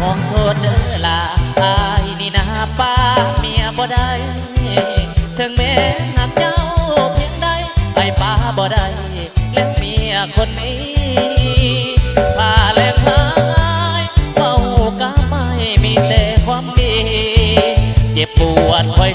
มองโทษเด้อลาอายนี่นาป้าเมียบ่ได้ถึงแม่หักเจ้าเพียงใดไอ้ป้าบ่ได้แล้วเมียคนนี้พาแลงหาเฝ้าก็ไม่มีแต่ความดี เจ็บปวดคอย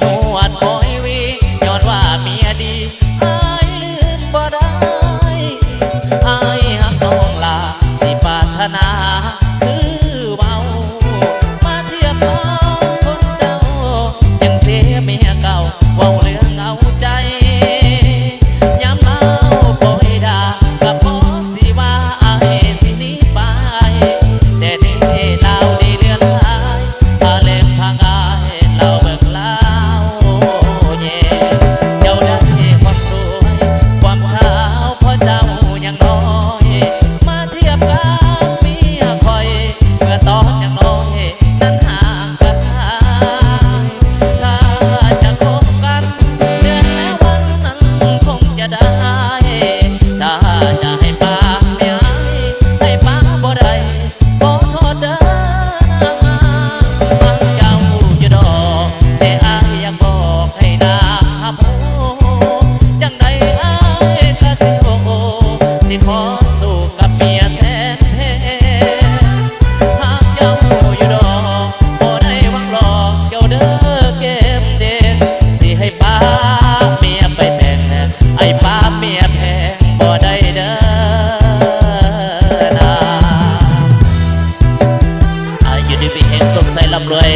ร่ำรวย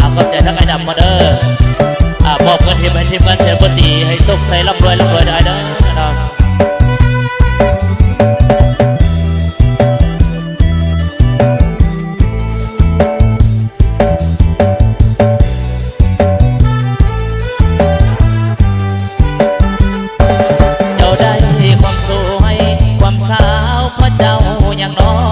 อาขอบใจทั้งไอ้ดำมาเด้ออ่ามอบเงินทีมให้ทีมงานเชียร์บตีให้สุขใส่ร่ำรวยร่ำรวยได้เด้อนะครับเจ้าได้ความสวยความสาวพระเจ้าอย่างน้อย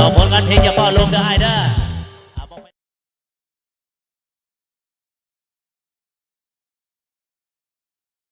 สองผลกันเพลงอย่าป้ลงได้เด้อ